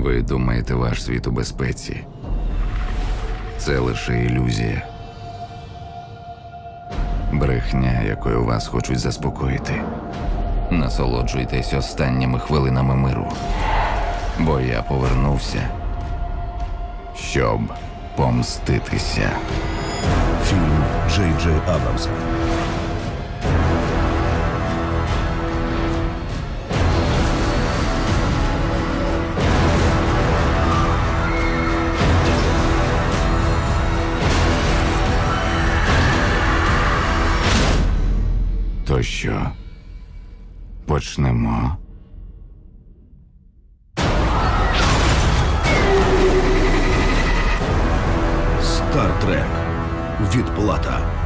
Ви думаєте, ваш світ у безпеці? Це лише ілюзія. Брехня, якою вас хочуть заспокоїти. Насолоджуйтесь останніми хвилинами миру. Бо я повернувся, щоб помститися. Фільм Джей Джей Абрамса. То що? Почнемо. Стартрек. Відплата.